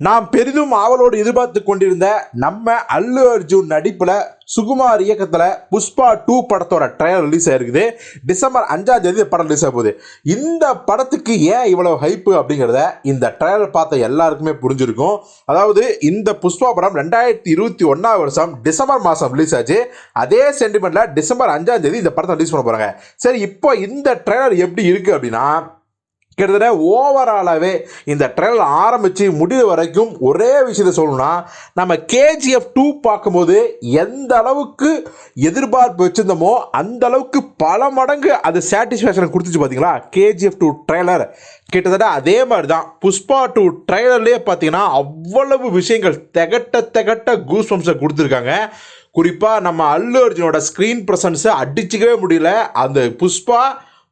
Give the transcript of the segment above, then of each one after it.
நாம் பெரிதும் ஆவலோடு எதிர்பார்த்து கொண்டிருந்த நம்ம அல்லு அர்ஜுன் நடிப்பில் சுகுமார் இயக்கத்தில் புஷ்பா டூ படத்தோட ட்ரையல் ரிலீஸ் ஆயிருக்குது. டிசம்பர் அஞ்சாம் தேதி இந்த படம் ரிலீஸ் ஆக போகுது. இந்த படத்துக்கு ஏன் இவ்வளோ ஹைப்பு அப்படிங்கிறத இந்த ட்ரையல் பார்த்த எல்லாருக்குமே புரிஞ்சிருக்கும். அதாவது இந்த புஷ்பா படம் ரெண்டாயிரத்தி இருபத்தி ஒன்றாம் வருஷம் டிசம்பர் மாதம் ரிலீஸ் ஆச்சு. அதே சென்டிமெண்ட்டில் டிசம்பர் அஞ்சாம் தேதி இந்த படத்தை ரிலீஸ் பண்ண போகிறாங்க சரி இப்போ இந்த ட்ரைலர் எப்படி இருக்குது அப்படின்னா கிட்டத்தட்ட ஓவராலாகவே இந்த ட்ரெயில் ஆரம்பித்து முடிவு வரைக்கும் ஒரே விஷயத்த சொல்லணும்னா நம்ம கேஜிஎஃப் டூ பார்க்கும்போது எந்த அளவுக்கு எதிர்பார்ப்பு வச்சுருந்தோமோ அந்த அளவுக்கு பல மடங்கு அது சாட்டிஸ்ஃபேக்ஷன் கொடுத்துச்சு பார்த்தீங்களா கேஜிஎஃப் டூ ட்ரெய்லர் கிட்டத்தட்ட அதே மாதிரி தான் புஷ்பா டூ ட்ரெய்லர்லேயே பார்த்தீங்கன்னா அவ்வளவு விஷயங்கள் திகட்ட திகட்ட கூஸ் பம்ப்ஸை கொடுத்துருக்காங்க. குறிப்பாக நம்ம அல்லு அர்ஜுனோட ஸ்க்ரீன் ப்ரெசன்ஸை அடிச்சிக்கவே முடியல. அந்த புஷ்பா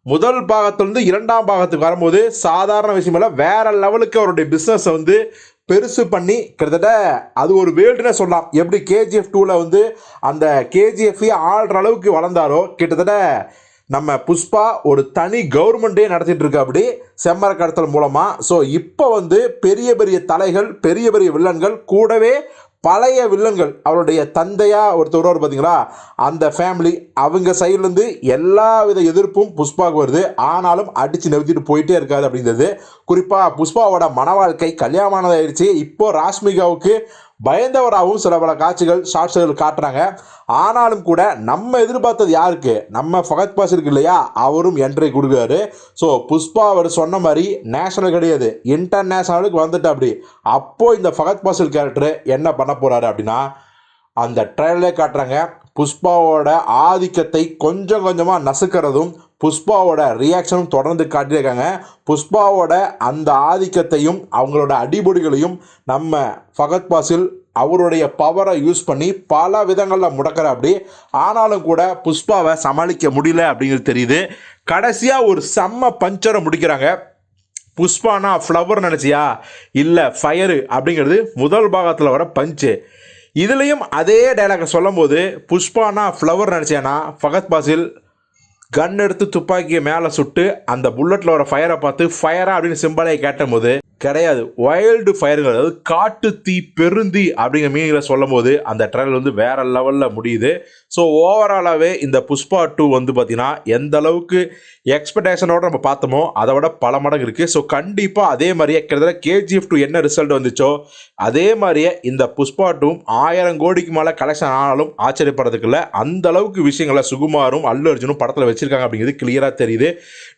முதல் பாகத்திலிருந்து இரண்டாம் பாகத்துக்கு வரும்போது சாதாரண விஷயம் இல்லை வேற லெவலுக்கு அவருடைய பிஸ்னஸை வந்து பெருசு பண்ணி கிட்டத்தட்ட அது ஒரு வேல்டுனே சொல்லலாம். எப்படி கேஜிஎஃப் டூவில் வந்து அந்த கேஜிஎஃப் ஆள்ற அளவுக்கு வளர்ந்தாரோ கிட்டத்தட்ட நம்ம புஷ்பா ஒரு தனி கவர்மெண்ட்டே நடத்திட்டு இருக்கு அப்படி செம்மர கடத்தல் மூலமாக ஸோ இப்போ வந்து பெரிய பெரிய தலைகள் பெரிய பெரிய வில்லன்கள் கூடவே பழைய வில்லன்கள் அவருடைய தந்தையாக ஒருத்தர் வருவார் பார்த்தீங்களா அந்த ஃபேமிலி அவங்க சைட்லேருந்து எல்லா வித எதிர்ப்பும் புஷ்பாவுக்கு வருது. ஆனாலும் அடித்து நிறுத்திட்டு போயிட்டே இருக்காது அப்படிங்கிறது குறிப்பாக புஷ்பாவோட மன வாழ்க்கை கல்யாணமானதாயிருச்சு இப்போது ராஷ்மிகாவுக்கு பயந்தவராகவும் சில பல காட்சிகள் ஷார்ட்ஸ்கள் காட்டுறாங்க. ஆனாலும் கூட நம்ம எதிர்பார்த்தது யாருக்கு? நம்ம ஃபகத் பாஸ் இருக்கு இல்லையா? அவரும் என்ட்ரி கொடுக்குறாரு. ஸோ புஷ்பா அவர் சொன்ன மாதிரி நேஷனல் கிடையாது. இன்டர்நேஷனலுக்கு வந்துட்டு அப்படி அப்போது இந்த ஃபகத் பாசில் கேரக்டர் என்ன பண்ண போகிறாரு அப்படின்னா அந்த ட்ரெயிலே காட்டுறாங்க. புஷ்பாவோட ஆதிக்கத்தை கொஞ்சம் கொஞ்சமாக நசுக்கிறதும் புஷ்பாவோட ரியாக்ஷனும் தொடர்ந்து காட்டியிருக்காங்க. புஷ்பாவோட அந்த ஆதிக்கத்தையும் அவங்களோட அடிபொடிகளையும் நம்ம ஃபகத் பாசில் அவருடைய பவரை யூஸ் பண்ணி பல விதங்களில் முடக்கிற அப்படி. ஆனாலும் கூட புஷ்பாவை சமாளிக்க முடியல அப்படிங்கிறது தெரியுது. கடைசியாக ஒரு செம்ம பஞ்சரை முடிக்கிறாங்க. புஷ்பானா ஃப்ளவர் நினச்சியா? இல்லை ஃபயரு அப்படிங்கிறது முதல் பாகத்தில் வர பஞ்சு இதுலேயும் அதே டைலாகை சொல்லும்போது புஷ்பானா ஃப்ளவர் நினச்சேன்னா ஃபகத் பாசில் கன் எடுத்து துப்பாக்கியை மேலே சுட்டு அந்த புல்லட்டில் வர ஃபயரை பார்த்து ஃபயரா அப்படின்னு சிம்பலை கேட்டபோது கிடையாது. வைல்டு ஃபயர்கள் அதாவது காட்டு தீ பெருந்தீ அப்படிங்கிற மீனிங்கில் சொல்லும் போது அந்த ட்ரெயில் வந்து வேற லெவலில் முடியுது. ஸோ ஓவராலாகவே இந்த புஷ்பா டூ வந்து பார்த்தீங்கன்னா எந்த அளவுக்கு எக்ஸ்பெக்டேஷனோட நம்ம பார்த்தோமோ அதை விட பல மடங்கு இருக்குது ஸோ கண்டிப்பாக அதே மாதிரியே கிட்டத்தட்ட கேஜிஎஃப் டூ என்ன ரிசல்ட் வந்துச்சோ அதே மாதிரியே இந்த புஷ்பா டூ ஆயிரம் கோடிக்கு மேலே கலெக்ஷன் ஆனாலும் ஆச்சரியப்படுறதுக்கு இல்லை. அந்த அளவுக்கு விஷயங்களை சுகுமாரும் அல்லு அர்ஜுனும் படத்தில் வச்சிருக்காங்க அப்படிங்கிறது கிளியராக தெரியுது.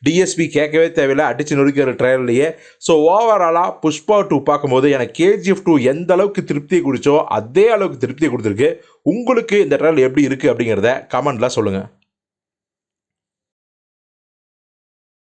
டிஎஸ்பி கேட்கவே தேவையில்லை அடிச்சு நொறுக்கிற ட்ரையல்லையே ஸோ ஓவரால் ஓவராலாக புஷ்பா டூ பார்க்கும்போது எனக்கு கேஜிஎஃப் டூ எந்த அளவுக்கு திருப்தியை குடிச்சோ அதே அளவுக்கு திருப்தியை கொடுத்துருக்கு. உங்களுக்கு இந்த ட்ரெயில் எப்படி இருக்குது அப்படிங்கிறத கமெண்ட்டில் சொல்லுங்கள்